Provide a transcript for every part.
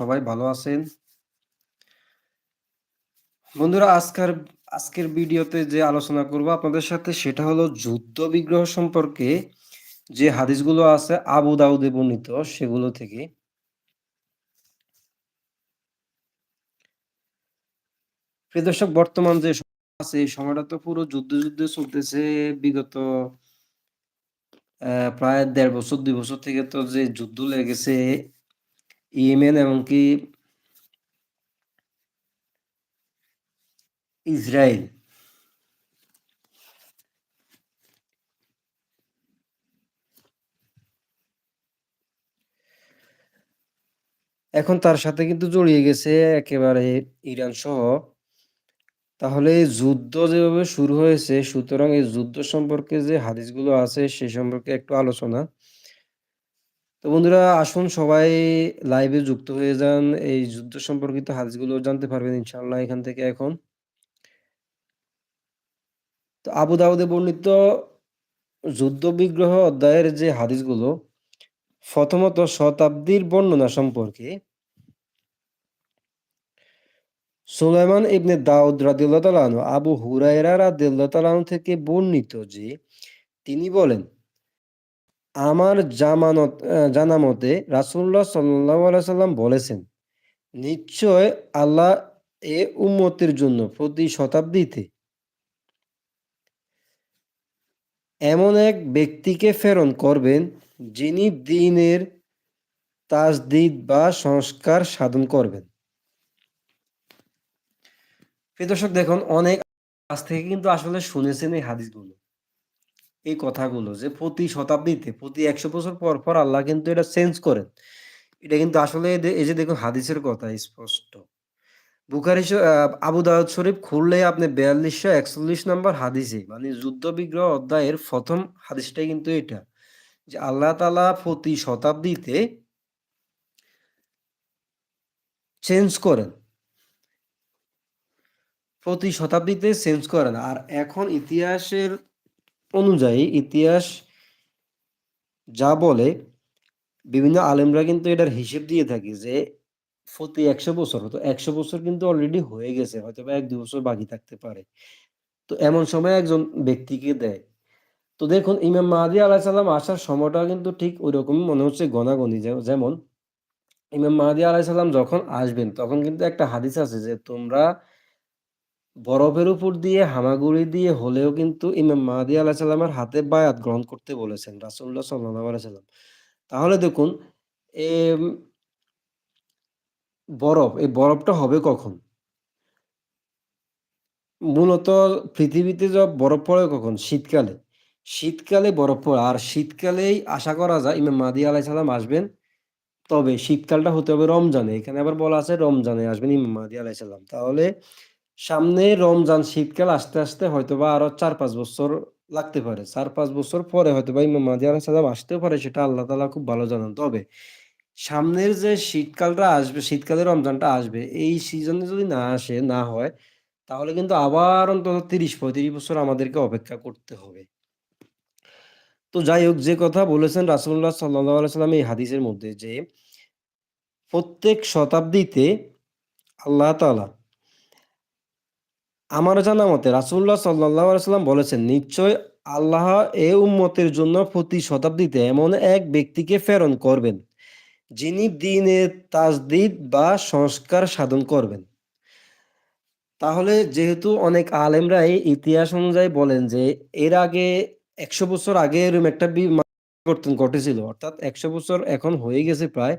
সবাই ভালো আছেন। বন্ধুরা, আজকের আজকের ভিডিওতে যে আলোচনা করব আপনাদের সাথে সেটা হলো যুদ্ধ বিগ্রহ সম্পর্কে যে হাদিসগুলো আছে আবু দাউদে বর্ণিত সেগুলো থেকে। প্রিয় দর্শক, বর্তমান যে আছে সময়টা তো পুরো যুদ্ধ যুদ্ধ চলতেছে। বিগত প্রায় দেড় বছর, দুই বছর থেকে তো যে যুদ্ধ লেগেছে ইয়েমেন এমনকি ইসরায়েল এখন তার সাথে কিন্তু জড়িয়ে গেছে একেবারে ইরান সহ। তাহলে যুদ্ধ যেভাবে শুরু হয়েছে, সুতরাং এই যুদ্ধ সম্পর্কে যে হাদিসগুলো আছে সে সম্পর্কে একটু আলোচনা। তো বন্ধুরা, আসুন সবাই লাইভে যুক্ত হয়ে যান। এই যুদ্ধ সম্পর্কিত হাদিসগুলো জানতে পারবেন ইনশাল্লাহ এখান থেকে এখন। তো আবু দাউদে বর্ণিত যুদ্ধ বিগ্রহ অধ্যায়ের যে হাদিসগুলো, প্রথমত শতাব্দীর বর্ণনা সম্পর্কে সুলাইমান ইবনে দাউদ রাদিউল্লাহ তালানু আবু হুরায়রা রাদিউল্লাহ তালানু থেকে বর্ণিত যে তিনি বলেন আমার জামানত জানা মতে রাসুল্লাহ সাল্লাহ সাল্লাম বলেছেন, নিশ্চয় আল্লাহ এ উম্মতের জন্য প্রতি শতাব্দীতে এমন এক ব্যক্তিকে ফেরন করবেন যিনি দিনের তাজদিদ বা সংস্কার সাধন করবেন। দর্শক, দেখুন, অনেক আজ থেকে কিন্তু আসলে শুনেছেন এই হাদিসগুলো। এই কথাগুলো যে প্রতি শতাব্দীতে, প্রতি একশো বছর পর পর আল্লাহ কিন্তু এটা চেঞ্জ করেন। এটা কিন্তু আসলে এই যে দেখুন হাদিসের কথা স্পষ্ট। বুখারি আবু দাউদ শরীফ খুললে আপনি বিয়াল্লিশশো একচল্লিশ নম্বর হাদিসে মানে যুদ্ধ বিগ্রহ অধ্যায়ের প্রথম হাদিসটাই কিন্তু এটা, যে আল্লাহ তালা প্রতি শতাব্দীতে চেঞ্জ করেন। প্রতি শতাব্দীতে চেঞ্জ করেন। আর এখন ইতিহাসের অনুযায়ী ইতিহাস যা বলে, বিভিন্ন আলেমরা কিন্তু এটার হিসেব দিয়ে থাকে যে প্রতি একশো বছর হতো একশো বছর কিন্তু অলরেডি হয়ে গেছে হয়তো বা এক দু বছর বাকি থাকতে পারে। তো এমন সময় একজন ব্যক্তিকে দেয়। তো দেখুন, ইমাম মাহাদি আলাহ সাল্লাম আসার সময়টা কিন্তু ঠিক ওই রকমই মনে হচ্ছে গণাগণি যেমন ইমাম মাহাদি আলাহ সাল্লাম যখন আসবেন, তখন কিন্তু একটা হাদিস আছে যে তোমরা বরফের উপর দিয়ে, হামাগুড়ি দিয়ে হলেও কিন্তু ইমাম মাহাদি আলাহ সাল্লামের হাতে বায়াত গ্রহণ করতে বলেছেন রাসুল্লাহ সাল্লাহ আলাইহি সাল্লাম। তাহলে দেখুন এ বরফ, এই বরফটা হবে কখন? মূলত পৃথিবীতে যা বরফ পড়ে কখন? শীতকালে। শীতকালে বরফ পড়ে, আর শীতকালেই আশা করা যায় ইমাম মাদি আলাহ সাল্লাম আসবেন, তবে শীতকালটা হতে হবে রমজানে। এখানে আবার বলা আছে রমজানে আসবেন ইমাম মাদি আলাহ সাল্লাম তাহলে সামনে রমজান শীতকাল আসতে আসতে হয়তো বা আরও চার পাঁচ বছর লাগতে পারে। চার পাঁচ বছর পরে হয়তো বা ইমাম মাদি আলাহ সাল্লাম আসতেও পারে, সেটা আল্লাহ তালা খুব ভালো জানান। তবে সামনের যে শীতকালটা আসবে, শীতকালে রমজানটা আসবে, এই সিজনে যদি না আসে, না হয়, তাহলে কিন্তু আবার অন্তত তিরিশ, পঁয়ত্রিশ বছর আমাদেরকে অপেক্ষা করতে হবে। তো যাই হোক, যে কথা বলেছেন রাসুল্লাহ সাল্লাহ সাল্লাম এই হাদিসের মধ্যে যে প্রত্যেক শতাব্দীতে আল্লাহ তালা আমার জানা মতে রাসুল্লাহ সাল্লাহ সাল্লাম বলেছেন, নিশ্চয় আল্লাহ এ উম্মতের জন্য প্রতি শতাব্দীতে এমন এক ব্যক্তিকে প্রেরণ করবেন, যিনি দিনের তাজদিদ বা সংস্কার সাধন করবেন। তাহলে যেহেতু অনেক আলেমরাই ইতিহাস অনুযায়ী বলেন যে এর আগে একশো বছর আগে এরকম একটা পরিবর্তন ঘটেছিল, অর্থাৎ একশো বছর এখন হয়ে গেছে প্রায়,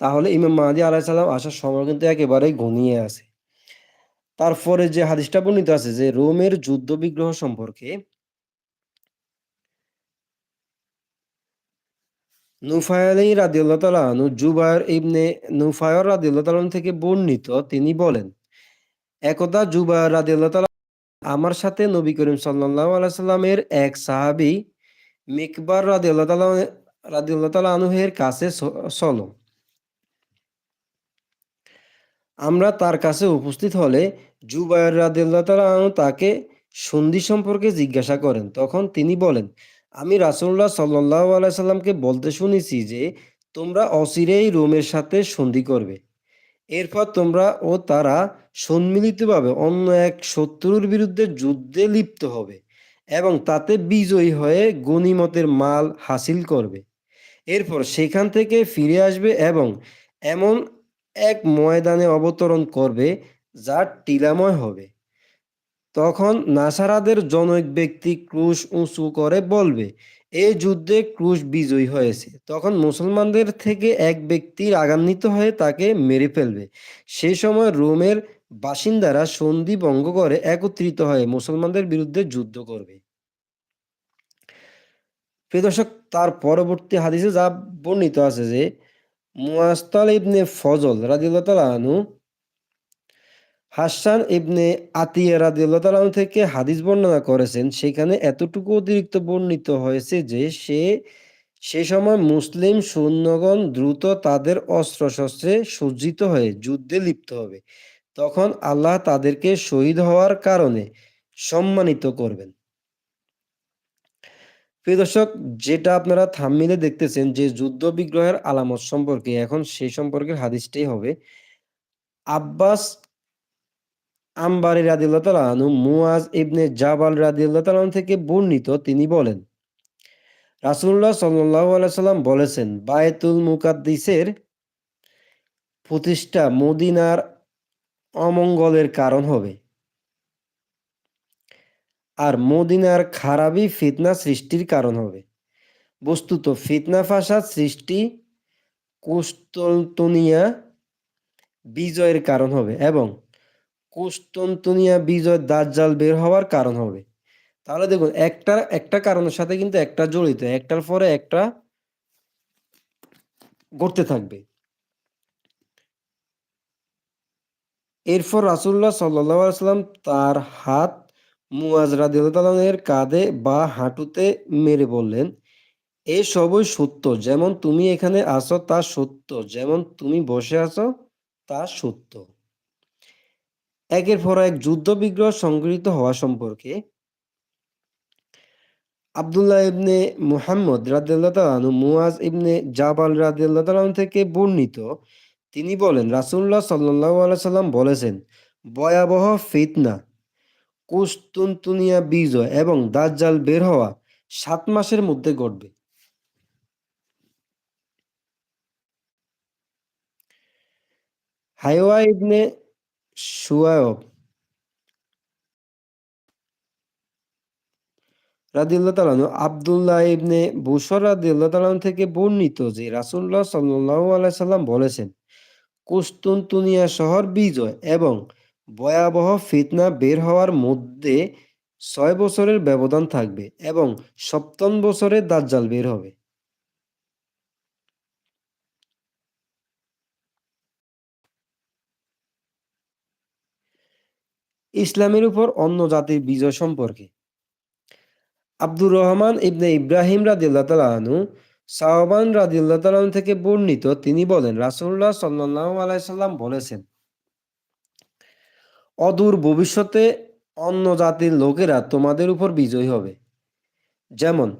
তাহলে ইমাম মাহাদি আলাহিসাল্লাম আসার সময় কিন্তু একেবারেই ঘনিয়ে আছে। তারপরে যে হাদিসটা বর্ণিত আছে যে রোমের যুদ্ধ বিগ্রহ সম্পর্কে নুফায়ালি রাদিউল্লাহ তালা আনু জুবায়র ইবনে নুফায়র রাদিউল্লাহ তালান থেকে বর্ণিত তিনি বলেন, একদা জুবায়র রাদিউল্লাহ তালা আমার সাথে নবী করিম সাল্লাহ আলাইসাল্লামের এক সাহাবি মিকবার রাদিউল্লাহ তালা রাদিউল্লাহ তালা আনুহের কাছে চলো। আমরা তার কাছে উপস্থিত হলে জুবায়র রাদিউল্লাহ তালা তাকে সন্ধি সম্পর্কে জিজ্ঞাসা করেন। তখন তিনি বলেন, আমি রাসুল্লাহ সাল্লাহ আলাইসাল্লামকে বলতে শুনেছি যে, তোমরা অচিরেই রোমের সাথে সন্ধি করবে। এরপর তোমরা ও তারা সম্মিলিতভাবে অন্য এক শত্রুর বিরুদ্ধে যুদ্ধে লিপ্ত হবে এবং তাতে বিজয়ী হয়ে গনিমতের মাল হাসিল করবে। এরপর সেখান থেকে ফিরে আসবে এবং এমন এক ময়দানে অবতরণ করবে যা টিলাময় হবে। তখন নাসারাদের জনৈক ব্যক্তি ক্রুশ উঁচু করে বলবে এই যুদ্ধে ক্রুশ বিজয়ী হয়েছে। তখন মুসলমানদের থেকে এক ব্যক্তি রাগান্বিত হয়ে তাকে মেরে ফেলবে। সেই সময় রোমের বাসিন্দারা সন্ধি ভঙ্গ করে একত্রিত হয়ে মুসলমানদের বিরুদ্ধে যুদ্ধ করবে। প্রিয় দর্শক, তার পরবর্তী হাদিসে যা বর্ণিত আছে যে মুয়াস্তাল ইবনে ফজল রাদিল্লাহ আনহু, হাসান ইবনে আতিয়া রাদিয়াল্লাহু তাআলা আনহু থেকে হাদিস বর্ণনা করেছেন, সেখানে এতটুকু অতিরিক্ত বর্ণিত হয়েছে যে সে সে সময় মুসলিম সৈন্যগণ দ্রুত তাদের অস্ত্রশস্ত্রে সজ্জিত হয়ে যুদ্ধে লিপ্ত হবে। তখন আল্লাহ তাদেরকে শহীদ হওয়ার কারণে সম্মানিত করবেন। প্রিয় দর্শক, যেটা আপনারা থামমিলে দেখতেছেন যে যুদ্ধ বিগ্রহের আলামত সম্পর্কে, এখন সেই সম্পর্কের হাদিসটাই হবে। আব্বাস আম্বারি রাদিল্লাহ তাআলা আনহু মুয়াজ ইবনে জাবাল রাদিল্লাহ তাআলা আনহু থেকে বর্ণিত, তিনি বলেন, রাসূলুল্লাহ সাল্লাল্লাহু আলাইহি সাল্লাম বলেছেন, বায়তুল মুকাদ্দিসের প্রতিষ্ঠা মদিনার অমঙ্গলের কারণ হবে। আর মদিনার খারাপই ফিতনা সৃষ্টির কারণ হবে। বস্তুত ফিতনা ফাসাদ সৃষ্টি কুস্তলতনিয়া বিজয়ের কারণ হবে এবং কুস্তন্তনিয়া বিজয় দাজ্জাল বের হওয়ার কারণ হবে। তাহলে দেখুন, একটা একটা কারণের সাথে কিন্তু একটা জড়িত, একটার পরে একটা ঘটতে থাকবে। এরপর রাসুল্লাহ সাল্লাম তার হাত মুয়াজ রাদিয়াল্লাহু কাঁধে বা হাঁটুতে মেরে বললেন, এ সবই সত্য। যেমন তুমি এখানে আছো, তা সত্য। যেমন তুমি বসে আছো, তা সত্য। একের পর এক যুদ্ধ বিগ্রহ সংগৃহীত হওয়া সম্পর্কে আবদুল্লাহ ইবনে মুহাম্মদ তাআলা মুয়াজ ইবনে জাবাল তাআলা থেকে বর্ণিত। তিনি বলেন, রাসূলুল্লাহ সাল্লাল্লাহু আলাইহি সাল্লাম বলেছেন, ভয়াবহ ফিতনা। কুস্তুনতুনিয়া বিজয় এবং দাজ্জাল বের হওয়া সাত মাসের মধ্যে ঘটবে। হাইওয়া ইবনে সুয়ায়ব রাদিল্লাহ তালানু আবদুল্লাহ ইবনে বুসর রাদিল্লাহ তালানু থেকে বর্ণিত যে রাসুল্লাহ সাল্লাহ আলাইসাল্লাম বলেছেন, কুস্তুনতুনিয়া শহর বিজয় এবং ভয়াবহ ফিতনা বের হওয়ার মধ্যে ছয় বছরের ব্যবধান থাকবে এবং সপ্তম বছরে দাজ্জাল বের হবে। ইসলামের উপর অন্য জাতির বিজয় সম্পর্কে। আব্দুর রহমান ইবনে ইব্রাহিম রাদিল্লাহ সাহবান রাদিল্লাহ থেকে বর্ণিত, তিনি বলেন রাসুল্লাহ সাল্লাহ আলাইসাল্লাম বলেছেন অদূর ভবিষ্যতে অন্য জাতির লোকেরা তোমাদের উপর বিজয়ী হবে। যেমন,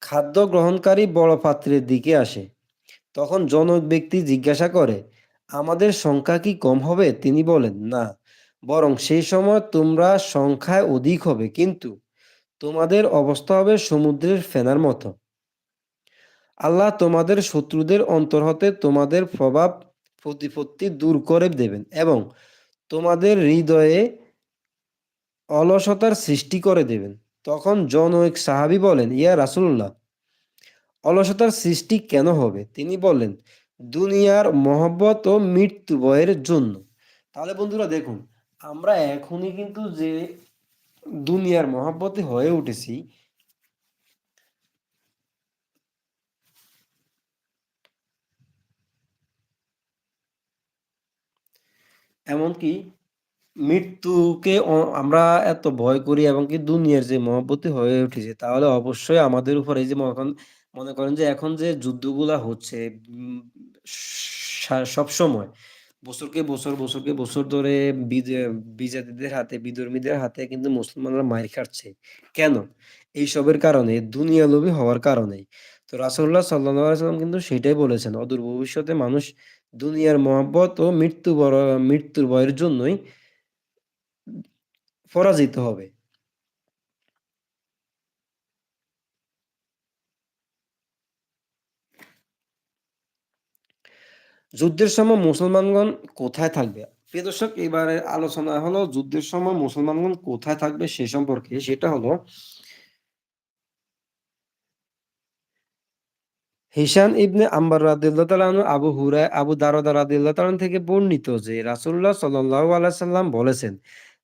খাদ্য গ্রহণকারী বড় পাত্রের দিকে আসে। তখন জনক ব্যক্তি জিজ্ঞাসা করে, আমাদের সংখ্যা কি কম হবে? তিনি বলেন, না, বরং সেই সময় তোমরা সংখ্যায় অধিক হবে, কিন্তু তোমাদের অবস্থা হবে সমুদ্রের ফেনার মতো। আল্লাহ তোমাদের শত্রুদের অন্তর হতে তোমাদের প্রভাব, প্রতিপত্তি দূর করে দেবেন এবং তোমাদের হৃদয়ে অলসতার সৃষ্টি করে দেবেন। তখন জন জনৈক সাহাবি বলেন, ইয়া রাসুল্লাহ অলসতার সৃষ্টি কেন হবে? তিনি বলেন দুনিয়ার মহব্বত ও মৃত্যু বয়ের জন্য। তাহলে বন্ধুরা দেখুন, আমরা এখনই কিন্তু যে দুনিয়ার মহাব্বতে হয়ে উঠেছি এমনকি মৃত্যুকে আমরা এত ভয় করি এবং কি দুনিয়ার যে মহব্বতে হয়ে উঠেছে, তাহলে অবশ্যই আমাদের উপর এই যে মনে করেন যে এখন যে যুদ্ধগুলা হচ্ছে সব সময়, বছরকে বছর বছরকে বছর ধরে বিজাতিদের হাতে, বিধর্মীদের হাতে কিন্তু মুসলমানরা মায়ের খাচ্ছে। কেন? এইসবের কারণে, দুনিয়া লোভী হওয়ার কারণেই। তো রাসুল্লাহ সাল্লাম কিন্তু সেটাই বলেছেন, অদূর ভবিষ্যতে মানুষ দুনিয়ার মহব্বত ও মৃত্যু মৃত্যুর ভয়ের জন্যই পরাজিত হবে। যুদ্ধের সময় মুসলমানগণ কোথায় থাকবে? প্রিয় দর্শক এবারে আলোচনা হলো, যুদ্ধের সময় মুসলমানগণ কোথায় থাকবে সে সম্পর্কে। সেটা হলো হিসান ইবনে আম্বার রাদিল্লাহ আবু হুরায় আবু দারদা রাদিল্লাহ থেকে বর্ণিত যে রাসুল্লাহ সাল্লাহ আলাইসাল্লাম বলেছেন,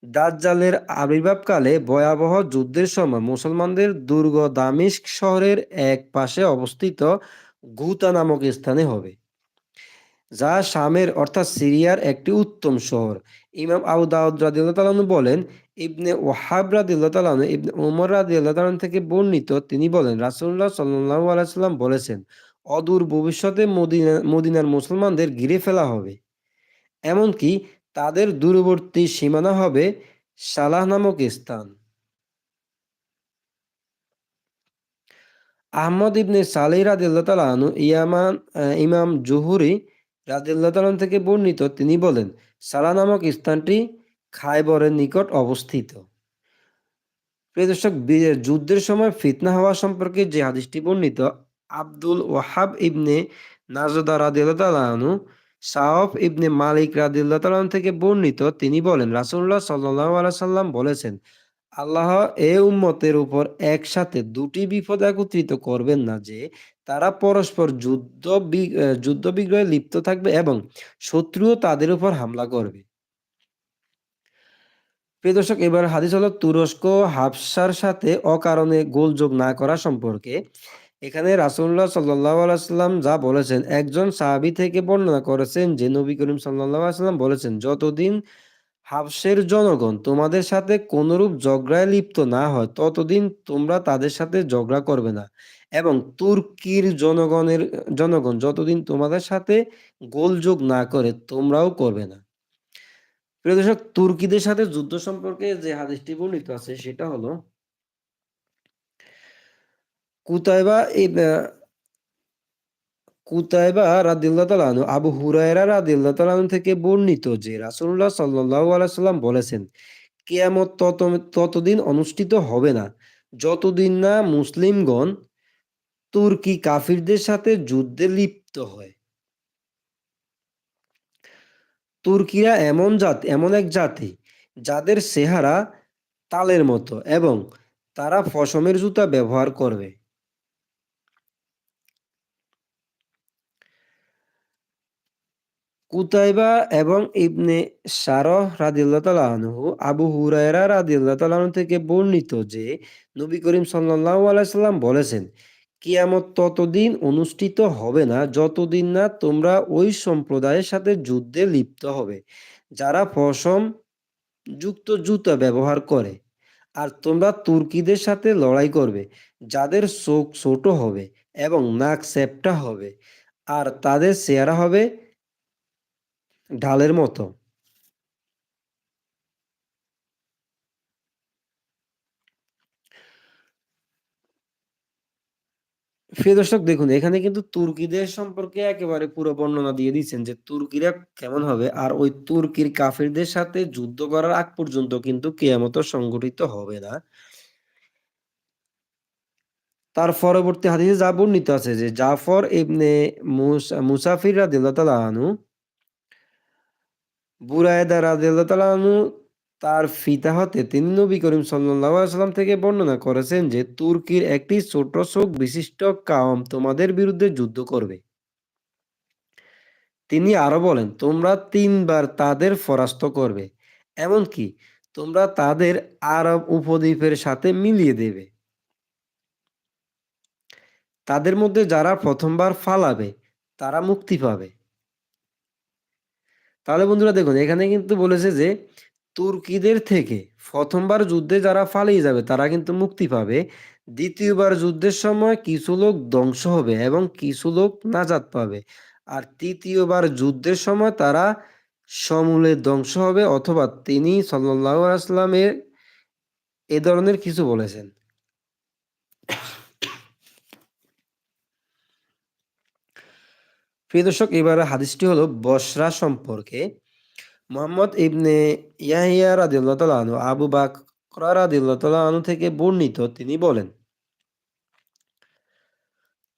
দাজ্জালের আবির্ভাবকালে ভয়াবহ যুদ্ধের সময় মুসলমানদের দুর্গ দামিস্ক শহরের এক পাশে অবস্থিত গুতা নামক স্থানে হবে, যা শামের অর্থাৎ সিরিয়ার একটি উত্তম শহর। ইমাম আবু দাউদ রাদিল্লাহ তালানু বলেন ইবনে ওয়াহাব রাদিল্লাহ ইবনে ওমর রাদিল্লাহ থেকে বর্ণিত তিনি বলেন রাসুল্লাহ সাল্লাহ আলাইসাল্লাম বলেছেন, অদূর ভবিষ্যতে মদিনা, মদিনার মুসলমানদের ঘিরে ফেলা হবে। এমনকি তাদের দূরবর্তী সীমানা হবে সালাহ নামক স্থান। আহমদ ইবনে সালি রাদিল্লাহ ইয়ামান ইমাম জুহুরি রাদিল্লাহ থেকে বর্ণিত তিনি বলেন সালা নামক স্থানটি খাইবরের নিকট অবস্থিত। যুদ্ধের সময় ফিতনা হওয়া সম্পর্কে যে হাদিসটি বর্ণিত, আব্দুল ওয়াহাব ইবনে নাজদা রাদিল্লাহ সাহফ ইবনে মালিক রাদিল্লাহ থেকে বর্ণিত, তিনি বলেন রাসুল্লাহ সাল্লাহ সাল্লাম বলেছেন, আল্লাহ এ উম্মতের উপর একসাথে দুটি বিপদ একত্রিত করবেন না যে, তারা পরস্পর যুদ্ধ যুদ্ধ বিগ্রহে লিপ্ত থাকবে এবং শত্রুও তাদের উপর হামলা করবে। প্রিয় দর্শক, এবার হাদিস হলো তুরস্ক হাফসার সাথে অকারণে গোলযোগ না করা সম্পর্কে। এখানে রাসুল্লাহ সাল্লাম যা বলেছেন, একজন সাহাবি থেকে বর্ণনা করেছেন যে, নবী করিম সাল্লাম বলেছেন, যতদিন হাফসের জনগণ তোমাদের সাথে কোনরূপ ঝগড়ায় লিপ্ত না হয়, ততদিন তোমরা তাদের সাথে ঝগড়া করবে না। এবং তুর্কির জনগণের, জনগণ যতদিন তোমাদের সাথে গোলযোগ না করে, তোমরাও করবে না। প্রিয় দর্শক, তুর্কিদের সাথে যুদ্ধ সম্পর্কে যে হাদিসটি বর্ণিত আছে, সেটা হলো কুতাইবা কুতাইবা রাদিল্লাহ তালানু আবু হুরায়রা রাদিল্লাহ তালানু থেকে বর্ণিত যে রাসুল্লাহ সাল্লাহ আলাইসাল্লাম বলেছেন, কেয়ামত তত, ততদিন অনুষ্ঠিত হবে না। যতদিন না মুসলিমগণ তুর্কি কাফিরদের সাথে যুদ্ধে লিপ্ত হয়। তুর্কিরা এমন জাত, এমন এক জাতি যাদের চেহারা তালের মতো এবং তারা ফসমের জুতা ব্যবহার করবে। কুতাইবা এবং ইবনে সারহ রাদিল্লাহ আবু হুরায়রা রাদিল্লাহ থেকে বর্ণিত যে নবী করিম সাল্লাল্লাহু আলাইহি সাল্লাম বলেছেন কিয়ামত ততদিন অনুষ্ঠিত হবে না, যতদিন না তোমরা ওই সম্প্রদায়ের সাথে যুদ্ধে লিপ্ত হবে, যারা পশম যুক্ত জুতা ব্যবহার করে। আর তোমরা তুর্কিদের সাথে লড়াই করবে, যাদের চোখ ছোট হবে এবং নাক সেপটা হবে, আর তাদের চেহারা হবে ঢালের মতো। প্রিয় দর্শক, দেখুন, এখানে কিন্তু তুর্কিদের সম্পর্কে একেবারে পুরো বর্ণনা দিয়ে দিচ্ছেন যে তুর্কিরা কেমন হবে আর ওই তুর্কির কাফিরদের সাথে যুদ্ধ করার আগ পর্যন্ত কিন্তু কেয়ামত সংগঠিত হবে না। তার পরবর্তী হাদিসে যা বর্ণিত আছে যে জাফর ইবনে মুসাফির রাদিয়াল্লাহু তাআলা আনহু, বুরায়দা রাদিয়াল্লাহু তাআলা আনহু তার ফিতা হতে তিনি নবী করিম সাল্লাম থেকে বর্ণনা করেছেন যে, তুর্কির একটি ছোট শোক বিশিষ্ট কাম তোমাদের বিরুদ্ধে যুদ্ধ করবে। তিনি আরও বলেন, তোমরা তিনবার তাদের পরাস্ত করবে, এমনকি তোমরা তাদের আরব উপদ্বীপের সাথে মিলিয়ে দেবে। তাদের মধ্যে যারা প্রথমবার ফালাবে, তারা মুক্তি পাবে। তাহলে বন্ধুরা দেখুন, এখানে কিন্তু বলেছে যে তুর্কিদের থেকে প্রথমবার যুদ্ধে যারা পালিয়ে যাবে, তারা কিন্তু মুক্তি পাবে। দ্বিতীয়বার যুদ্ধের সময় কিছু লোক ধ্বংস হবে এবং কিছু লোক নাজাত পাবে। আর তৃতীয়বার যুদ্ধের সময় তারা সমূলে ধ্বংস হবে অথবা তিনি সাল্লাহ আসলামের এ ধরনের কিছু বলেছেন। প্রিয় দর্শক, এবারে হাদিসটি হলো বসরা সম্পর্কে। মোহাম্মদ ইবনে ইয়াহিয়া রাদিয়াল্লাহু তাআলা আনহু, আবু বকর রাদিয়াল্লাহু তাআলা আনহু থেকে বর্ণিত, তিনি বলেন,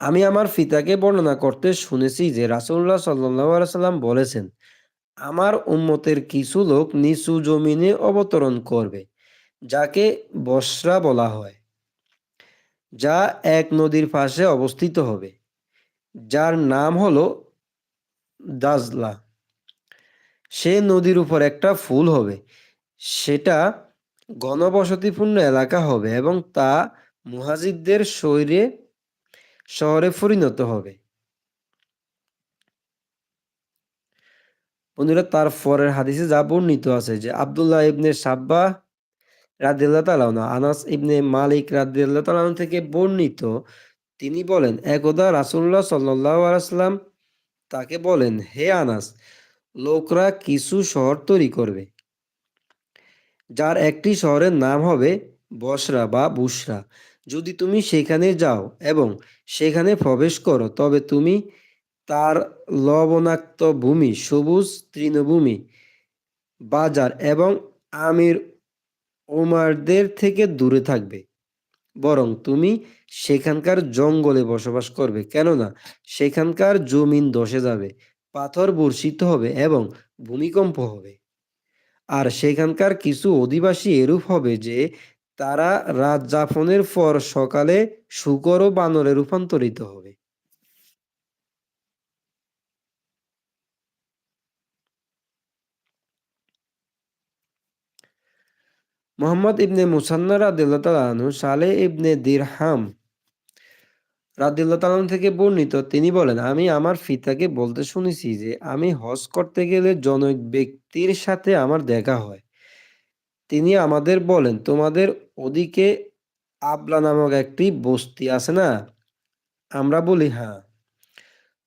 আমি আমার পিতাকে বর্ণনা করতে শুনেছি যে সাল্লাল্লাহু সাল্লাম বলেছেন, আমার উম্মতের কিছু লোক নিচু জমিনে অবতরণ করবে, যাকে বসরা বলা হয়, যা এক নদীর পাশে অবস্থিত হবে, যার নাম হলো দাজলা। সে নদীর উপর একটা ফুল হবে। সেটা ঘনবসতিপূর্ণ এলাকা হবে এবং তা মুহাজিদদের শরীরে শহরে পরিণত হবে। বন্ধুরা তার পরের হাদিসে যা বর্ণিত আছে যে আব্দুল্লাহ ইবনে সাব্বা রাদিয়াল্লাহু তাআলা আনহু, আনাস ইবনে মালিক রাদিয়াল্লাহু তাআলা থেকে বর্ণিত তিনি বলেন একদা রাসূলুল্লাহ সাল্লাল্লাহু আলাইহি সাল্লাম তাকে বলেন হে আনাস লোকরা কিছু শহর তৈরি করবে, যার একটি শহরের নাম হবে বসরা বা বুসরা। যদি তুমি সেখানে যাও এবং সেখানে প্রবেশ করো, তবে তুমি তার লবণাক্ত ভূমি, সবুজ তৃণভূমি, বাজার এবং আমির ওমারদের থেকে দূরে থাকবে। বরং তুমি সেখানকার জঙ্গলে বসবাস করবে, কেননা সেখানকার জমিন ধসে যাবে। পাথর বর্ষিত হবে এবং ভূমিকম্প হবে। আর সেখানকার কিছু অধিবাসী এরূপ হবে যে, তারা রাত যাপনের পর সকালে শুকর ও বানরে রূপান্তরিত হবে। মোহাম্মদ ইবনে মুসান্না রাদিয়াল্লাহু তাআলা আনহু, সালে ইবনে দিরহাম তাআলা থেকে বর্ণিত, তিনি বলেন, আমি আমার পিতাকে বলতে শুনেছি যে, আমি হজ করতে গেলে জনৈক ব্যক্তির সাথে আমার দেখা হয়। তিনি আমাদের বলেন, তোমাদের ওদিকে আবলা নামক একটি বস্তি আছে না? আমরা বলি হ্যাঁ।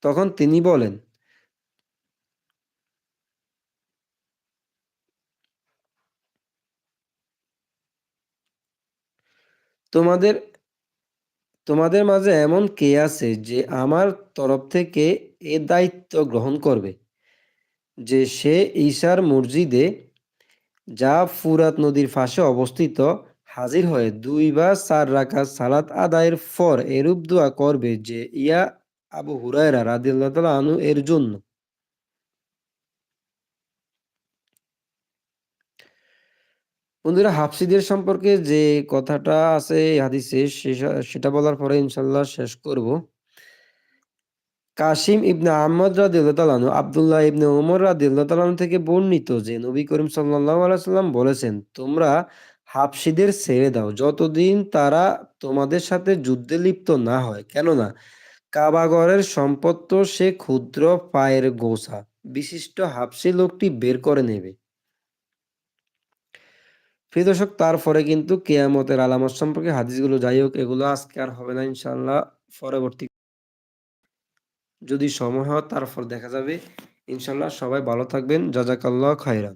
তখন তিনি বলেন, তোমাদের তোমাদের মাঝে এমন কে আছে যে আমার তরফ থেকে এ দায়িত্ব গ্রহণ করবে? যে সে ঈশার মসজিদে যা ফুরাত নদীর পাশে অবস্থিত হাজির হয়ে দুই বা চার রাখা সালাত আদায়ের ফর এরূপ দোয়া করবে যে ইয়া আবু হুরায়রা রাদিল্লাহ আনু এর জন্য। বন্ধুরা, হাফসিদের সম্পর্কে যে কথাটা আছে হাদিসে সেটা বলার পরে ইনশাল্লাহ শেষ করব। কাসিম ইবনে আহমদ আনহু, আব্দুল্লাহ ইবনে ওমর রাদিয়াল্লাহু তাআলা থেকে বর্ণিত যে নবী করিম সাল্লাল্লাহু আলাইহি সাল্লাম বলেছেন, তোমরা হাবশীদের ছেড়ে দাও যতদিন তারা তোমাদের সাথে যুদ্ধে লিপ্ত না হয়। কেননা কাবাগরের সম্পদ তো সে ক্ষুদ্র পায়ের গোছা। বিশিষ্ট হাবশী লোকটি বের করে নেবে। প্রিয় দর্শক, তারপরে কিন্তু কেয়ামতের আলামত সম্পর্কে হাদিসগুলো যাই হোক, এগুলো আজকে আর হবে না ইনশাল্লাহ পরবর্তী যদি সময় হয় তারপর দেখা যাবে। ইনশাল্লাহ সবাই ভালো থাকবেন। জাজাকাল্লাহ খাইরান